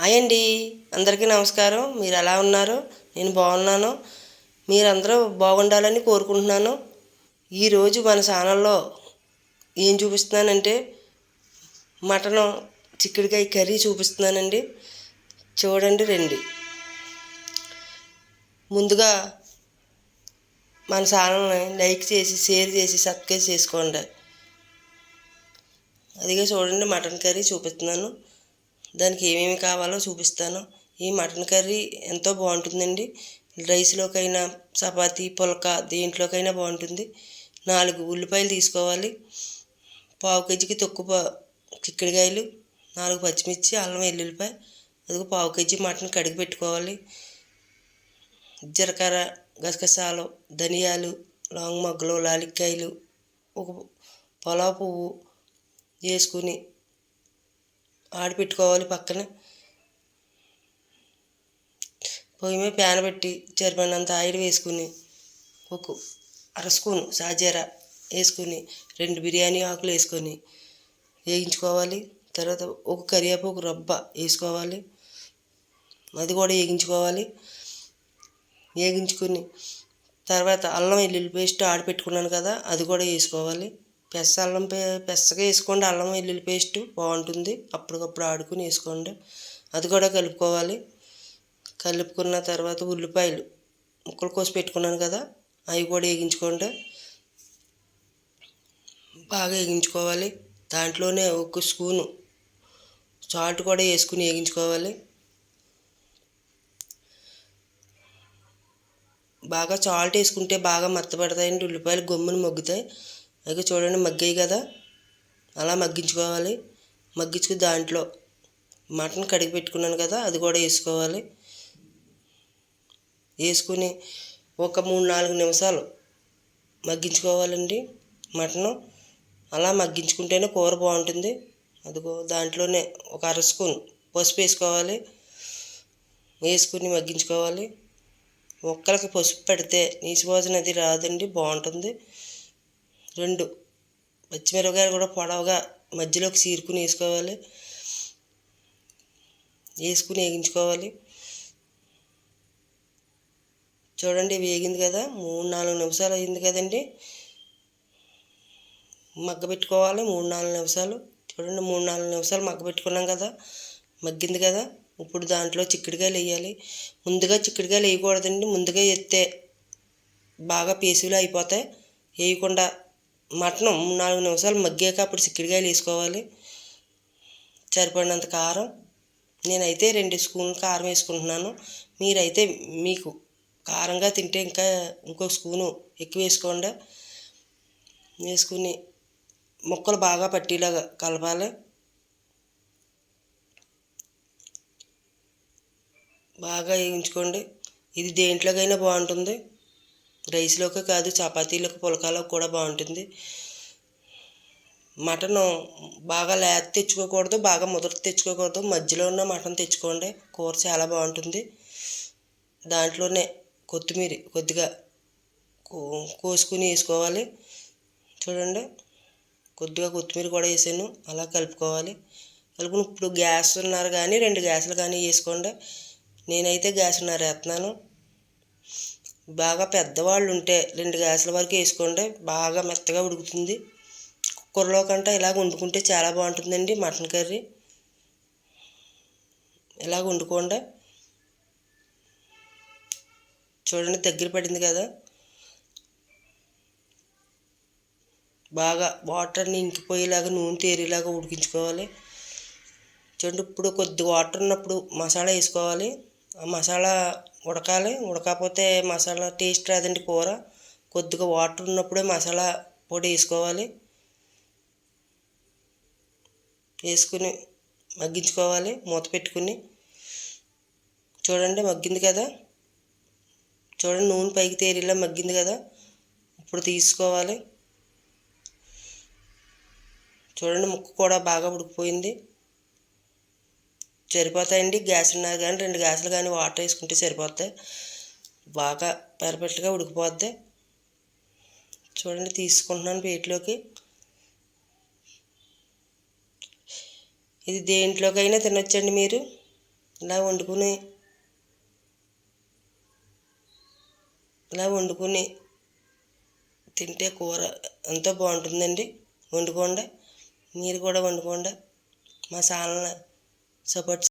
Hi అండి. అందరికీ నమస్కారం. మీరు ఎలా ఉన్నారు? నేను బాగున్నాను. మీరందరూ బాగుండాలని కోరుకుంటున్నాను. ఈరోజు మన ఛానల్లో ఏం చూపిస్తున్నానంటే మటన్ చిక్కుడుకాయ కర్రీ చూపిస్తున్నానండి. చూడండి రండి. ముందుగా మన ఛానల్ని లైక్ చేసి షేర్ చేసి సబ్స్క్రైబ్ చేసుకోండి. అదిగే చూడండి మటన్ కర్రీ చూపిస్తున్నాను. దానికి ఏమేమి కావాలో చూపిస్తాను. ఈ మటన్ కర్రీ ఎంతో బాగుంటుందండి. రైస్లోకైనా చపాతీ పుల్క దేంట్లోకైనా బాగుంటుంది. నాలుగు ఉల్లిపాయలు తీసుకోవాలి. పావు కేజీకి తక్కువ చిక్కుడుకాయలు నాలుగు పచ్చిమిర్చి అల్లం వెల్లుల్లిపాయ అదిగో పావు కేజీ మటన్ కడిగి పెట్టుకోవాలి. జీలకర్ర గసగసాలు ధనియాలు లాంగ్ మొగ్గలు లాలిక్కాయలు ఒక పొలా పువ్వు వేసుకుని ఆడిపెట్టుకోవాలి పక్కన. పొయ్యి మీద ప్యాన్ పెట్టి సరిపడినంత ఆయిల్ వేసుకుని ఒక అర స్పూన్ సాజీర వేసుకుని రెండు బిర్యానీ ఆకులు వేసుకొని వేగించుకోవాలి తర్వాత ఒక కరివేపాకు రబ్బ వేసుకోవాలి. అది కూడా వేగించుకోవాలి వేగించుకుని తర్వాత అల్లం వెల్లుల్లి పేస్ట్ ఆడిపెట్టుకున్నాను కదా అది కూడా వేసుకోవాలి. పెస అల్లం పే పెసగా వేసుకోండి. అల్లం వెల్లుల్లి పేస్ట్ బాగుంటుంది. అప్పటికప్పుడు ఆడుకుని వేసుకోండి. అది కూడా కలుపుకోవాలి. కలుపుకున్న తర్వాత ఉల్లిపాయలు ముక్కలు కోసి పెట్టుకున్నాను కదా అవి కూడా వేగించుకోండి. బాగా వేగించుకోవాలి. దాంట్లోనే ఒక స్పూను సాల్ట్ కూడా వేసుకుని వేగించుకోవాలి. బాగా సాల్ట్ వేసుకుంటే బాగా మెత్తబడతాయండి ఉల్లిపాయలు గమ్మును మొగ్గుతాయి. అయితే చూడండి మగ్గాయి కదా. అలా మగ్గించుకోవాలి. మగ్గించుకుని దాంట్లో మటన్ కడిగి పెట్టుకున్నాను కదా అది కూడా వేసుకోవాలి. వేసుకుని ఒక మూడు నాలుగు నిమిషాలు మగ్గించుకోవాలండి మటను. అలా మగ్గించుకుంటేనే కూర బాగుంటుంది. అదిగో దాంట్లోనే ఒక అర స్పూన్ పసుపు వేసుకోవాలి. వేసుకుని మగ్గించుకోవాలి. మొక్కలకి పసుపు పెడితే నీచుభోజనం అది రాదండి బాగుంటుంది. రెండు. పచ్చిమిరపకాయలు కూడా పొడవుగా మధ్యలోకి చీరుకుని వేసుకోవాలి. వేసుకుని వేగించుకోవాలి. చూడండి వేగింది కదా. మూడు నాలుగు నిమిషాలు అయింది కదండి. మగ్గ పెట్టుకోవాలి. మూడు నాలుగు నిమిషాలు. చూడండి మూడు నాలుగు నిమిషాలు మగ్గ పెట్టుకున్నాం కదా. మగ్గింది కదా. ఇప్పుడు దాంట్లో చిక్కుడుకాయలు వేయాలి. ముందుగా చిక్కుడుకాయలు వేయకూడదండి. ముందుగా ఎత్తే బాగా పేసులు అయిపోతాయి. వేయకుండా మటన్ నాలుగు నిమిషాలు మగ్గాక అప్పుడు చిక్కుడుకాయలు వేసుకోవాలి. సరిపడినంత కారం. నేనైతే రెండు స్పూన్లు కారం వేసుకుంటున్నాను. మీరైతే మీకు కారంగా తింటే ఇంకా ఇంకో స్పూను ఎక్కువ వేసుకోండి. వేసుకుని ముక్కలు బాగా పట్టేలాగా కలపాలి. బాగా వేయించుకోండి. ఇది దేంట్లోకైనా బాగుంటుంది. రైస్లోకి కాదు చపాతీలకు పులకాలకు కూడా బాగుంటుంది. మటన్ బాగా లేత తెచ్చుకోకూడదు బాగా ముదర తెచ్చుకోకూడదు. మధ్యలో ఉన్న మటన్ తెచ్చుకోండి కూర చాలా బాగుంటుంది. దాంట్లోనే కొత్తిమీర కొద్దిగా కోసుకుని వేసుకోవాలి. చూడండి కొద్దిగా కొత్తిమీర కూడా వేసాను అలా కలుపుకోవాలి. కలుపుకుని ఇప్పుడు గ్యాస్ ఉన్నారు కానీ రెండు గ్యాసులు కానీ వేసుకోండి. నేనైతే గ్యాస్ ఉన్నారు వేస్తున్నాను. బాగా పెద్దవాళ్ళు ఉంటే రెండు గ్యాసుల వరకు వేసుకోండి. బాగా మెత్తగా ఉడుకుతుంది. కుక్కర్లో కంటే ఇలాగ వండుకుంటే చాలా బాగుంటుందండి మటన్ కర్రీ. ఇలాగ వండుకోండి. చూడండి దగ్గర పడింది కదా. బాగా వాటర్ని ఇంకిపోయేలాగా నూనె తేరేలాగా ఉడికించుకోవాలి. చూడండి ఇప్పుడు కొద్ది వాటర్ ఉన్నప్పుడు మసాలా వేసుకోవాలి. ఆ మసాలా ఉడకాలి. ఉడకపోతే మసాలా టేస్ట్ రాదండి కూర. కొద్దిగా వాటర్ ఉన్నప్పుడే మసాలా పొడి వేసుకోవాలి. వేసుకుని మగ్గించుకోవాలి. మూత పెట్టుకుని. చూడండి మగ్గింది కదా. చూడండి నూనె పైకి తేరిలా మగ్గింది కదా. ఇప్పుడు తీసుకోవాలి. చూడండి ముక్క కూడా బాగా ఉడికిపోయింది. సరిపోతాయండి. గ్యాస్ ఉన్నారు కానీ రెండు గ్యాసులు కానీ వాటర్ వేసుకుంటే సరిపోతాయి. బాగా పెరపెట్టుగా ఉడికిపోద్ది. చూడండి తీసుకుంటున్నాను ప్లేట్లోకి. ఇది దేంట్లోకైనా తినొచ్చండి మీరు. ఇలా వండుకుని ఇలా వండుకుని తింటే కూర ఎంతో బాగుంటుందండి. వండుకోండి. మీరు కూడా వండుకోండి. మా ఛానల్ని సపోర్ట్